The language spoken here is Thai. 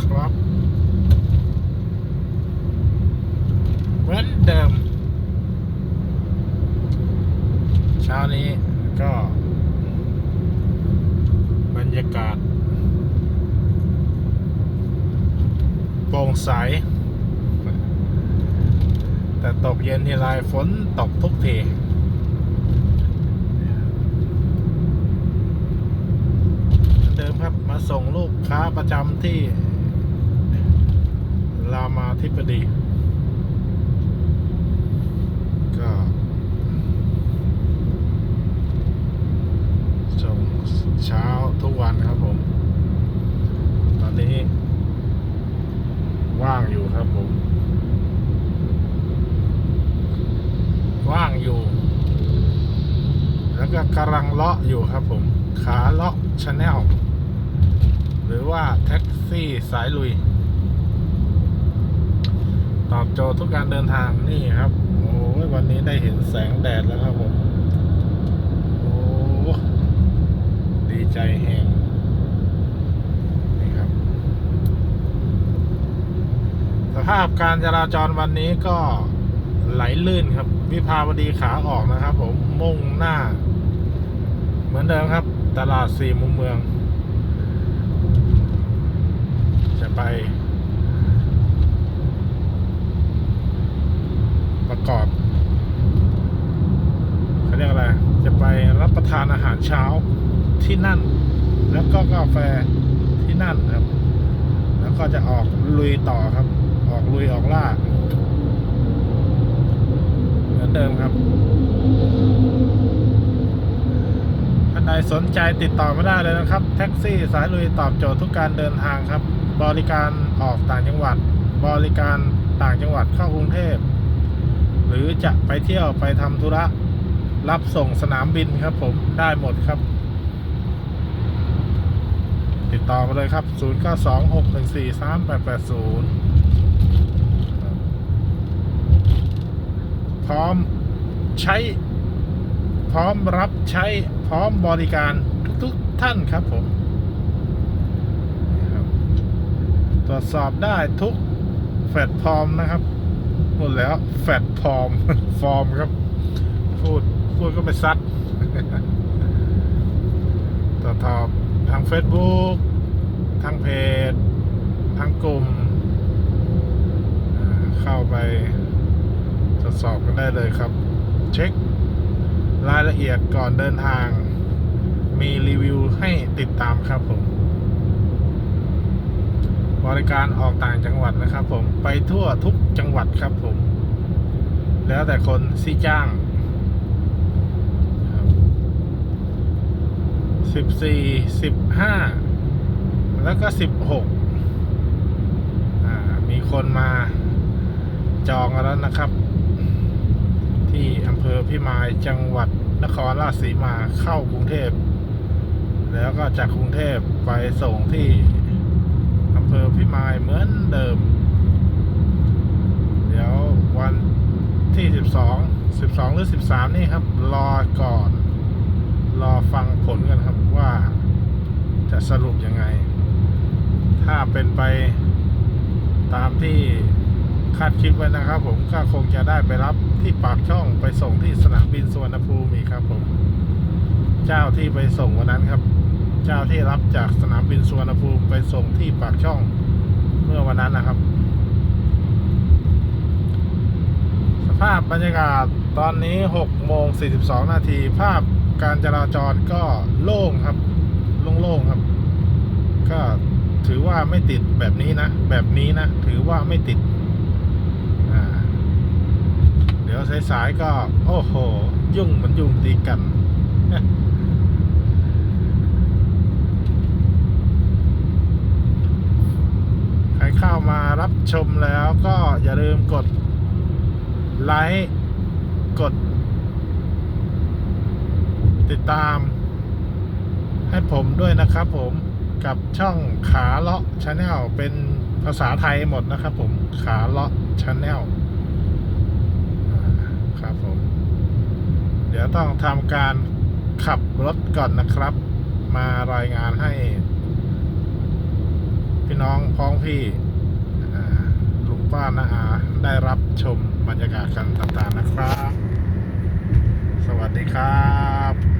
คนะครับ เหมือนเดิม เช้านี้ก็ บรรยากาศโปร่งใส แต่ตกเย็นทีไรฝนตกทุกทีเหมือนเดิมครับ มาส่งลูกค้าประจำที่ รามาธิบดี ก็ส่งเช้าทุกวันครับผม ตอนนี้ ว่างอยู่ครับผม ว่างอยู่ แล้วก็กำลังเลาะอยู่ครับผม ขาเลาะชาแนลหรือว่าแท็กซี่สายลุย ตอบโจทย์ทุกการเดินทางนี่ครับ โอ้ยวันนี้ได้เห็นแสงแดดแล้วครับผมโอ้ดีใจแหงนี่ครับ สภาพการจราจรวันนี้ก็ไหลลื่นครับ วิภาวดีขาออกนะครับ ผมมุ่งหน้า เหมือนเดิมครับ ตลาดสี่มุมเมือง จะไป ประกอบเขาเรียกอะไร จะไปรับประทานอาหารเช้าที่นั่น แล้วก็กาแฟที่นั่นครับ แล้วก็จะออกลุยต่อครับ ออกลุยออกล่าเหมือนเดิมครับท่านใดสนใจติดต่อมาได้เลยนะครับ แท็กซี่สายลุยตอบโจทย์ทุกการเดินทางครับ บริการออกต่างจังหวัด บริการต่างจังหวัดเข้ากรุงเทพ หรือจะไปเที่ยวไปทำธุระรับส่งสนามบินครับผมได้หมดครับ ติดต่อมาเลยครับ 0 9 2 6 1 4 3 8 8 0 พร้อมใช้ พร้อมรับใช้พร้อมบริการทุกๆท่านครับผม ตรวจสอบได้ทุกแฟลตฟอร์มนะครับ หมดแล้วแฟลตฟอร์มฟอร์มครับพูดพูดก็ไม่ซัดตรวจสอบทาง Facebook ทางเพจ ทางกลุ่ม เข้าไปตรวจสอบกันได้เลยครับ เช็ครายละเอียดก่อนเดินทาง มีรีวิวให้ติดตามครับผม บริการออกต่างจังหวัดนะครับ ผมไปทั่วทุกจังหวัดครับผม แล้วแต่คนที่จ้างสิบสี่สิบห้าแล้วก็สิบหกมีคนมาจองแล้วนะครับ ที่อำเภอพิมายจังหวัดนครราชสีมาเข้ากรุงเทพ แล้วก็จากกรุงเทพไปส่งที่ เภอพิมายเหมือนเดิม เดี๋ยววันที่สิบสองสิบสองหรือสิบสามนี่ครับ รอก่อน รอฟังผลกันครับว่าจะสรุปยังไง ถ้าเป็นไปตามที่คาดคิดไว้นะครับผมก็คงจะได้ไปรับที่ปากช่องไปส่งที่สนามบินสุวรรณภูมิครับผม เจ้าที่ไปส่งวันนั้นครับ เจ้าที่รับจากสนามบินสุวรรณภูมิไปส่งที่ปากช่องเมื่อวันนั้นนะครับ สภาพบรรยากาศตอนนี้6โมง42 นาที ภาพการจราจรก็โล่งครับ โล่งๆครับ ก็ถือว่าไม่ติดแบบนี้นะ แบบนี้นะ ถือว่าไม่ติด เดี๋ยวสายๆก็ โอ้โห ยุ่งเหมือนยุ่งตีกัน ใคร เข้ามารับชมแล้วก็อย่าลืมกดไลค์กด ติดตาม ให้ผมด้วยนะครับผมกับช่องขาเลาะชาแนลเป็นภาษาไทยหมดนะครับผมขาเลาะชาแนลครับผม เดี๋ยวต้องทำการขับรถก่อนนะครับ มารายงานให้ พี่น้องพ้องพี่อ่าลุงป้านาอาได้รับชมบรรยากาศกันต่างๆนะครับ สวัสดีครับ